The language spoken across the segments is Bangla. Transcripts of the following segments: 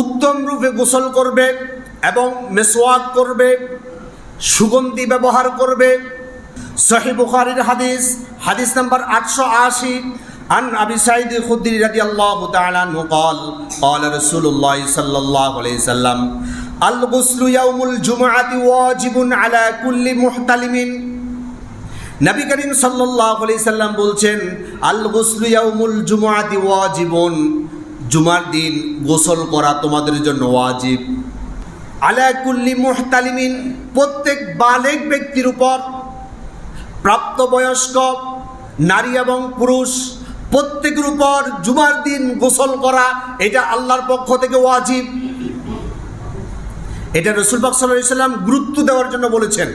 উত্তম রূপে গোসল করবে এবং মেসোয়াক করবে সুগন্ধি ব্যবহার করবে সহি বুখারীর হাদিস হাদিস নাম্বার আটশো আশি عن أبي سعيد الخدري رضي الله تعالى عنه قال قال رسول الله صلى الله عليه وسلم الغسل يوم الجمعة واجب على كل محتلم নবী করিম সাল্লাল্লাহু আলাইহি সাল্লাম বলছেন আল গুসলু ইয়াউমুল জুমআতি ওয়াজিবুন জুমার দিন গোসল করা তোমাদের জন্য ওয়াজিব। আলা কুল্লি মুহতালিমিন, প্রত্যেক বালেগ ব্যক্তির উপর প্রাপ্তবয়স্ক, নারী এবং পুরুষ, প্রত্যেকের উপর জুমার দিন গোসল করা, এটা আল্লাহর পক্ষ থেকে ওয়াজিব। এটা রসুল পাক সাল্লাহ গুরুত্ব দেওয়ার জন্য বলেছেন।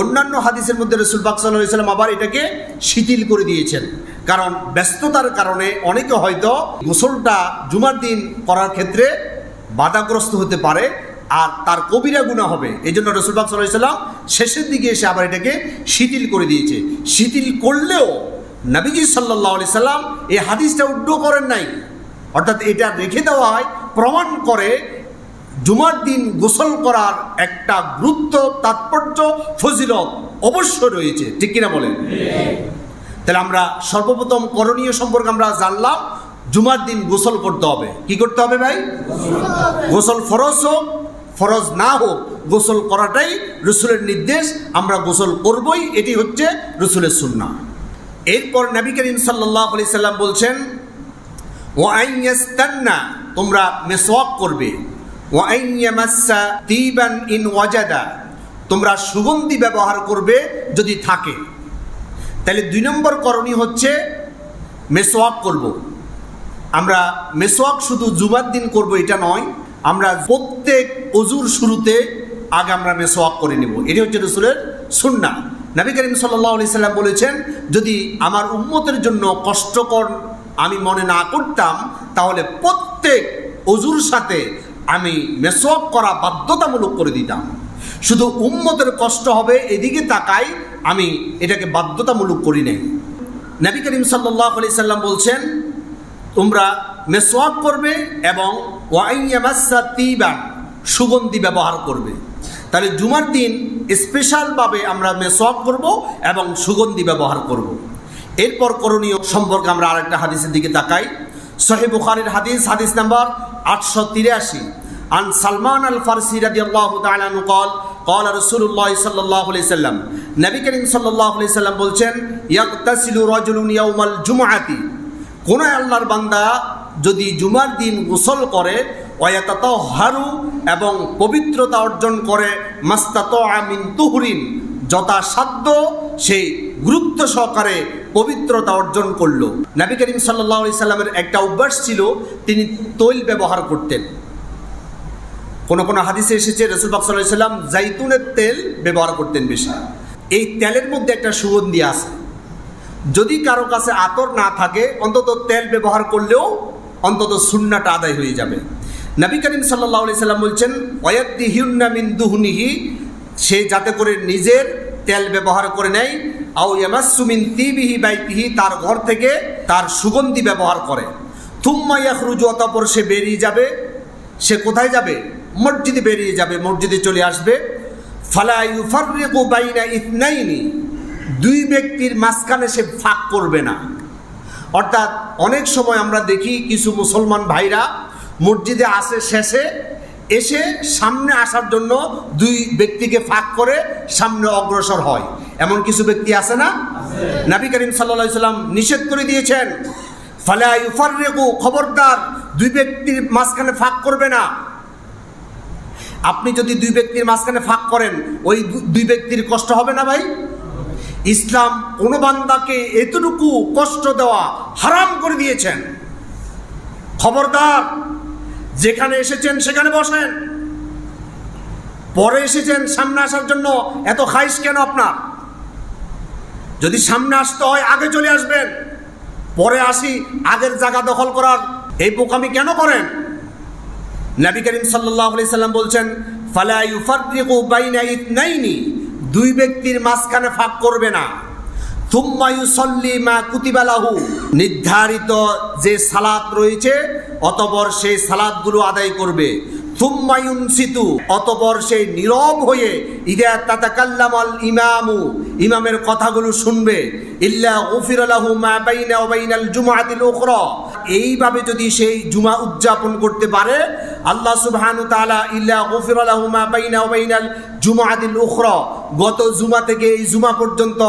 অন্যান্য হাদিসের মধ্যে রসুল পাক সাল্লাহ সাল্লাম আবার এটাকে শিথিল করে দিয়েছেন। কারণ ব্যস্ততার কারণে অনেকে হয়তো গোসলটা জুমার দিন করার ক্ষেত্রে বাধাগ্রস্ত হতে পারে আর তার কবিরা গুণা হবে। এই জন্য রসুল পাক সাল্লাহ সাল্লাম শেষের দিকে এসে আবার এটাকে শিথিল করে দিয়েছে। শিথিল করলেও নবীজি সাল্লাহ আলি সাল্লাম এই হাদিসটা উড্ড করেন নাই। অর্থাৎ এটা রেখে দেওয়া হয়, প্রমাণ করে জুমার দিন গোসল করার একটা গুরুত্ব, তাৎপর্য, ফজিলত অবশ্য রয়েছে। ঠিক কিনা বলেন? তাহলে আমরা সর্বপ্রথম করণীয় সম্পর্কে আমরা জানলাম, জুমার দিন গোসল করতে হবে। কি করতে হবে ভাই? গোসল ফরজ হোক, ফরজ না হোক, গোসল করাটাই রসুলের নির্দেশ, আমরা গোসল করবই, এটি হচ্ছে রসুলের সুন্না এরপর নবী করিম সাল্লাহ আলি সাল্লাম বলছেন ও আইয়াস্তান্না তোমরা মেসওয়াক করবে। ও তিবান ইন ওয়াজাদা তোমরা সুগন্ধি ব্যবহার করবে যদি থাকে। তাহলে দুই নম্বর করণীয় হচ্ছে মেসওয়াক করব। আমরা মেসোয়াক শুধু জুমার দিন করব এটা নয়, আমরা প্রত্যেক অজুর শুরুতে আগে আমরা মেসওয়াক করে নেব। এটি হচ্ছে রসুলের সুন্না। নবী করিম সাল্লাহ আলি সাল্লাম বলেছেন, যদি আমার উম্মতের জন্য কষ্টকর আমি মনে না করতাম, তাহলে প্রত্যেক অজুর সাথে আমি মেসওয়াক করা বাধ্যতামূলক করে দিতাম। শুধু উম্মতের কষ্ট হবে, এদিকে তাকাই আমি এটাকে বাধ্যতামূলক করি নাই। নবী করিম সাল্লাহ আলি সাল্লাম বলছেন, তোমরা মেসওয়াক করবে এবং ওয়াইয়ামাসা তিবান, সুগন্ধি ব্যবহার করবে। তাহলে জুমার দিন স্পেশালভাবে আমরা মেসওয়াক করব এবং সুগন্ধি ব্যবহার করব। এরপর করণীয় সম্পর্কে আমরা আরেকটা হাদিসের দিকে তাকাই। সহি বুখারির হাদিস হাদিস নাম্বার আটশো তিরাশি। عن سلمان الفارسي رضي الله تعالى عنه قال قال رسول الله صلى الله عليه وسلم নবী করিম সাল্লাল্লাহু আলাইহি সাল্লাম বলছেন ইয়াগতাসিলু রাজুলুন ইয়াউমাল জুমআতি কোন আল্লাহর বান্দা যদি জুমার দিন গোসল করে ওয়াতাত হারু এবং পবিত্রতা অর্জন করে মাস্তাত আমিন তুহরিন যথাসাধ্য সেই গুরুত্ব সহকারে পবিত্রতা অর্জন করলো নবী করিম সাল্লাহ সাল্লামের একটা অভ্যাস ছিল তিনি তৈল ব্যবহার করতেন কোনো কোনো হাদিসে এসেছে, রসুল বাক সাল্লাহ সাল্লাম জাইতুনের তেল ব্যবহার করতেন বেশি। এই তেলের মধ্যে একটা সুগন্ধি আছে। যদি কারও কাছে আতর না থাকে, অন্তত তেল ব্যবহার করলেও অন্তত সুন্নাটা আদায় হয়ে যাবে। নবী করিম সাল্লাহ আলি সাল্লাম বলছেন ওয়াদ্দি হিউন্না মিন দুহুনিহি সে যাতে করে নিজের তেল ব্যবহার করে নেয়, আও ইয়ামাসুমিন তিবিহি বাইতিহি তার ঘর থেকে তার সুগন্ধি ব্যবহার করে। থুম্মা ইয়াখরুজু অতপর সে বেরিয়ে যাবে। সে কোথায় যাবে? মসজিদে বেরিয়ে যাবে, মসজিদে চলে আসবে। ইথনাইনি দুই ব্যক্তির মাঝখানে সে ফাঁক করবে না। অর্থাৎ অনেক সময় আমরা দেখি কিছু মুসলমান ভাইরা মসজিদে আসে, শেষে এসে সামনে আসার জন্য দুই ব্যক্তিকে ফাঁক করে সামনে অগ্রসর হয়। এমন কিছু ব্যক্তি আছে না? নাবি করিম সাল্লা সাল্লাম নিষেধ করে দিয়েছেন, ফালা ইউফাররিকু খবরদার, দুই ব্যক্তির মাঝখানে ফাঁক করবে না। আপনি যদি দুই ব্যক্তির মাঝখানে ফাঁক করেন, ওই দুই ব্যক্তির কষ্ট হবে না ভাই? ইসলাম কোনো বান্দাকে এতটুকু কষ্ট দেওয়া হারাম করে দিয়েছেন। খবরদার, যেখানে এসেছেন সেখানে বসেন। পরে এসেছেন সামনে আসার জন্য এত খাইস কেন আপনার? যদি সামনে আসতে হয়, আগে চলে আসবেন। পরে আসি, আগের জায়গা দখল করার। এই বোকামি কেন করেন? নবী করিম আলাইহি সাল্লাম বলছেন, ফালা ইউফাররিকু বাইনা ইতনাইনি দুই ব্যক্তির মাঝখানে ফাঁক করবে না। থুম্মা ইউসাল্লি মা কুতিবা লাহু নির্ধারিত যে সালাত রয়েছে, অতপর সেই সালাতগুলো আদায় করবে। থুম্মা ইউনসিতু অতপর সেই নীরব হয়ে, ইদা তাতাকাল্লামাল ইমামু ইমামের কথাগুলো শুনবে। ইল্লা গফির মা বাইনা ওয়া বাইনাল জুমআতিল উখরা এইভাবে যদি সেই জুমা উদযাপন করতে পারে, আল্লাহ সুবহানাহু তাআলা ইল্লা গফির লাহু মা বাইনা বাইনাল জুমআতিল উখরা। গত জুমা থেকে এই জুমা পর্যন্ত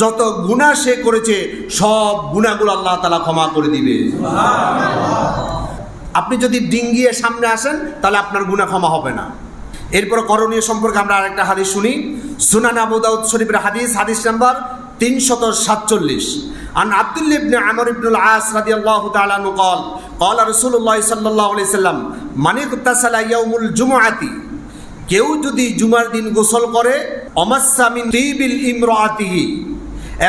যত গুনাহ সে করেছে, সব গুনাহগুলো আল্লাহ তাআলা ক্ষমা করে দিবে। আপনি যদি ডিঙ্গিয়ে সামনে আসেন, তাহলে আপনার গুনাহ ক্ষমা হবে না। এরপর করণীয় সম্পর্কে আমরা আরেকটা হাদিস শুনি। সুনান আবু দাউদ শরীফের হাদিস হাদিস নাম্বার তিনশত সাতচল্লিশ। عن عبد الله بن عمرو بن العاص رضي الله تعالى عنه قال قال رسول الله صلى الله عليه وسلم من اغتسل يوم الجمعة কেউ যদি জুমার দিন গোসল করে অমাসামিন টিবিল ইমরাতিহি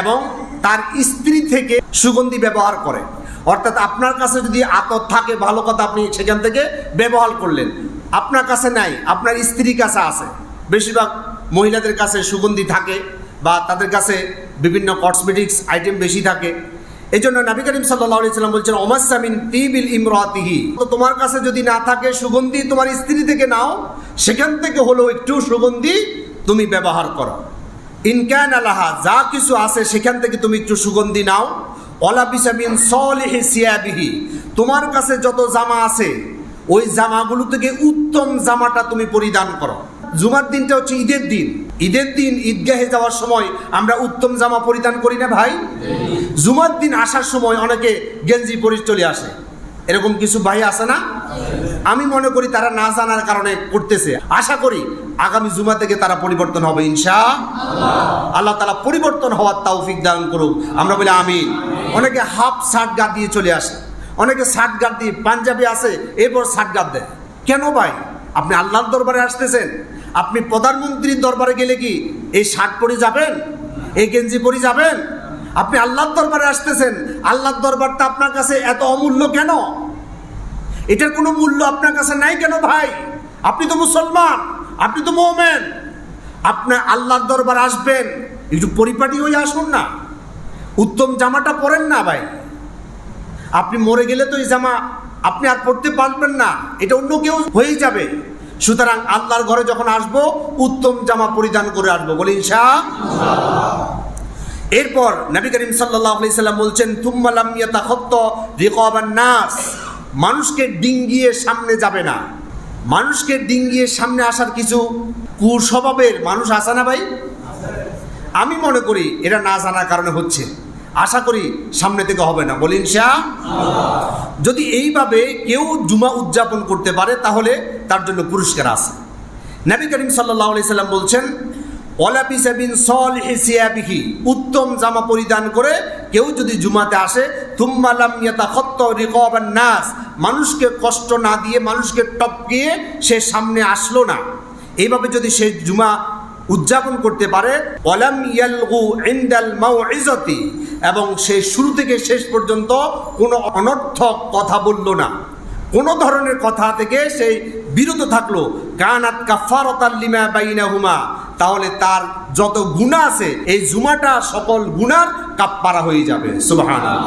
এবং তার স্ত্রী থেকে সুগন্ধি ব্যবহার করে অর্থাৎ আপনার কাছে যদি আতর থাকে ভালো কথা আপনি সেখান থেকে ব্যবহার করলেন আপনার কাছে নাই আপনার স্ত্রীর কাছে আছে বেশিরভাগ মহিলাদের কাছে সুগন্ধি থাকে বা তাদের কাছে বিভিন্ন কসমেটিক্স আইটেম বেশি থাকে। এই জন্য নবী করিম সাল্লাহ সাল্লাম বলছেন ওমাসামিন তিবিল ইমরাতিহি। তো তোমার কাছে যদি না থাকে সুগন্ধি তোমার স্ত্রী থেকে নাও, সেখান থেকে হলো একটু সুগন্ধি তুমি ব্যবহার করো। ইনকান আলাহা যা কিছু আছে সেখান থেকে তুমি একটু সুগন্ধি নাও। অলা বিসামিন সলিহি সিয়াবিহি, তোমার কাছে যত জামা আছে, ওই জামাগুলো থেকে উত্তম জামাটা তুমি পরিধান করো। জুমার দিনটা হচ্ছে ঈদের দিন। ঈদের দিন ঈদগাহে যাওয়ার সময় আমরা উত্তম জামা পরিধান করি না ভাই? জুমার দিন আসার সময় অনেকে গেঞ্জি পরে চলে আসে। এরকম কিছু ভাই আছে না? আমি মনে করি তারা না জানার কারণে করতেছে। আশা করি আগামী জুমা থেকে তারা পরিবর্তন হবে ইনশা আল্লাহ। তালা পরিবর্তন হওয়ার তাওফিক দান করুক। আমরা বলি আমিন। অনেকে হাফ শার্ট গাদ দিয়ে চলে আসে। অনেকে শার্ট গাদ দিয়ে পাঞ্জাবি আছে, এরপর শার্ট গাদ দেয়। কেন ভাই? আপনি আল্লাহর দরবারে আসতেছেন। আপনি প্রধানমন্ত্রীর দরবারে গেলে কি এই শার্ট পরে যাবেন? এই গেঞ্জি পরে যাবেন? আপনি আল্লাহর দরবারে আসতেছেন, আল্লাহর দরবারটা আপনার কাছে এত অমূল্য কেন? এটার কোনো মূল্য আপনার কাছে নাই কেন ভাই? আপনি তো মুসলমান, আপনি তো মোমেন। আপনার আল্লাহর দরবার আসবেন, একটু পরিপাটি হয়ে আসুন না। উত্তম জামাটা পরেন না ভাই। আপনি মরে গেলে তো এই জামা আপনি আর পড়তে পারবেন না, এটা অন্য কেউ হয়েই যাবে। সুতরাং আল্লাহর ঘরে যখন আসব, উত্তম জামা পরিধান করে আসব। বলি ইনশা এরপর নবী করিম সাল্লাম বলছেন নাস। মানুষকে ডিঙ্গিয়ে সামনে যাবে না। মানুষকে ডিঙ্গিয়ে সামনে আসার কিছু কুস্বভাবের মানুষ আসে না ভাই? আমি মনে করি এটা না জানার কারণে হচ্ছে। আশা করি সামনে থেকে হবে না। বলিন শাহ যদি এইভাবে কেউ জুমা উদযাপন করতে পারে, তাহলে তার জন্য পুরস্কার আছে। নবী করিম সাল্লাহ সাল্লাম বলছেন উত্তম জামা পরিধান করে কেউ যদি জুমাতে আসে নাস। মানুষকে কষ্ট না দিয়ে, মানুষকে টপকিয়ে সে সামনে আসলো না। এইভাবে যদি সে জুমা উদযাপন করতে পারে। এবং সে শুরু থেকে শেষ পর্যন্ত কোনো অনর্থক কথা বলল না। কোনো ধরনের কথা থেকে সেই বিরত থাকল। কানাত কাফারতাল লিমা বাইনাহুমা। তাহলে তার যত গুণা আছে, এই জুমাটা সকল গুনার কাপ্পারা হয়ে যাবে। সুবহান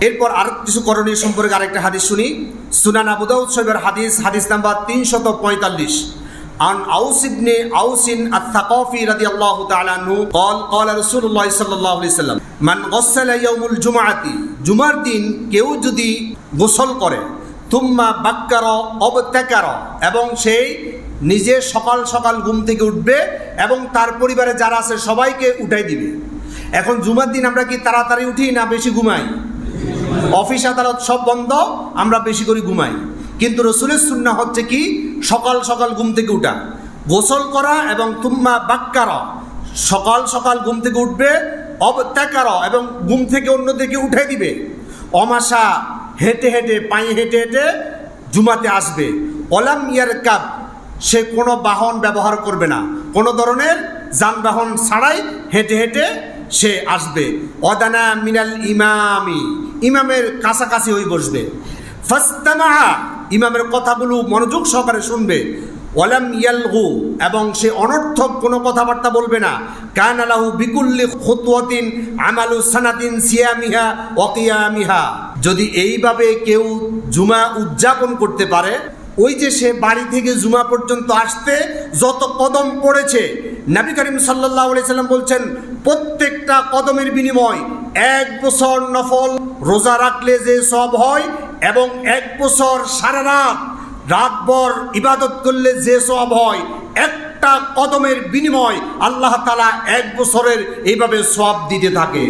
এরপর আর কিছু করণীয় সম্পর্কে আরেকটা হাদিস শুনি। সুনান আবু সাহেবের হাদিস হাদিস নাম্বার তিনশত পঁয়তাল্লিশ। عن أوس بن أوس الثقافي رضي الله تعالى عنه قال قال رسول الله صلى الله عليه وسلم من غسل يوم الجمعة জুমার দিন কেউ যদি গোসল করে তুম্মা বাক্কার অবত্যাকার এবং সেই নিজে সকাল সকাল ঘুম থেকে উঠবে এবং তার পরিবারে যারা আছে সবাইকে উঠাই দিবে এখন জুমার দিন আমরা কি তাড়াতাড়ি উঠি না বেশি ঘুমাই অফিস আদালত সব বন্ধ আমরা বেশি করে ঘুমাই কিন্তু রসুলের সুন্না হচ্ছে কি সকাল সকাল ঘুম থেকে উঠা। গোসল করা এবং তুম্মা বাক্কার। সকাল সকাল ঘুম থেকে উঠবে, অবত্যাকার এবং ঘুম থেকে অন্যদিকে উঠে দিবে। অমাশা হেঁটে হেঁটে, পায়ে হেঁটে হেঁটে জুমাতে আসবে। অলাম ইয়ার কাপ সে কোনো বাহন ব্যবহার করবে না। কোনো ধরনের যানবাহন ছাড়াই হেঁটে হেঁটে সে আসবে। অদানা মিনাল ইমামি, ইমামের কাছাকাছি হয়ে বসবে। ফাস্তামাহা ইমামের কথাগুলো মনোযোগ সহকারে শুনবে। ওয়ালাম ইয়ালগু, এবং সে অনর্থক কোনো কথাবার্তা বলবে না। কান আলাহু বিকুল্লি খুতুয়াতিন আমালু সানাতিন সিয়ামিহা ওয়াকিয়ামিহা যদি এইভাবে কেউ জুমা উদযাপন করতে পারে, ওই যে সে বাড়ি থেকে জুমা পর্যন্ত আসতে যত কদম পড়েছে, নবী করিম সাল্লাহ সাল্লাম বলছেন, প্রত্যেকটা কদমের বিনিময় এক বছর নফল রোজা রাখলে যে সব হয় এবং এক বছর সারা রাত, রাতভর ইবাদত করলে যে সব হয়, একটা কদমের বিনিময় আল্লাহ তালা এক বছরের এইভাবে সব দিতে থাকে।